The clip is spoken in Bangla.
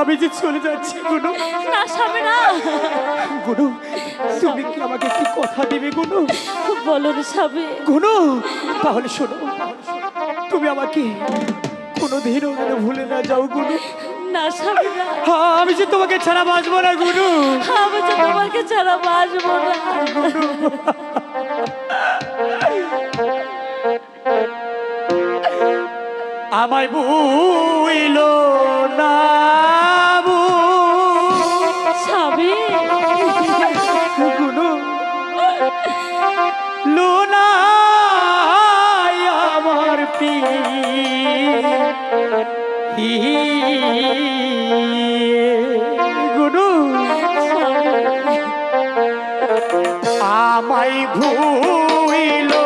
আমি যে চলে যাচ্ছি গুনু। না স্বামী না। গুনু তুমি কি আমাকে কি কথা দিবে গুনু? বলুন স্বামী। গুনু তাহলে শোনো। তুমি আমাকে কোনো দিনও যেন ভুলে না যাও গুনু। না স্বামী না। আমি যে তোমাকে ছাড়া বাঁচবো না গুনু। আমি যে তোমাকে ছাড়া বাঁচবো না। গুনু। আমায় বুইলো যাবে? গুনু লুনা আমার পি গুনু ভুইলো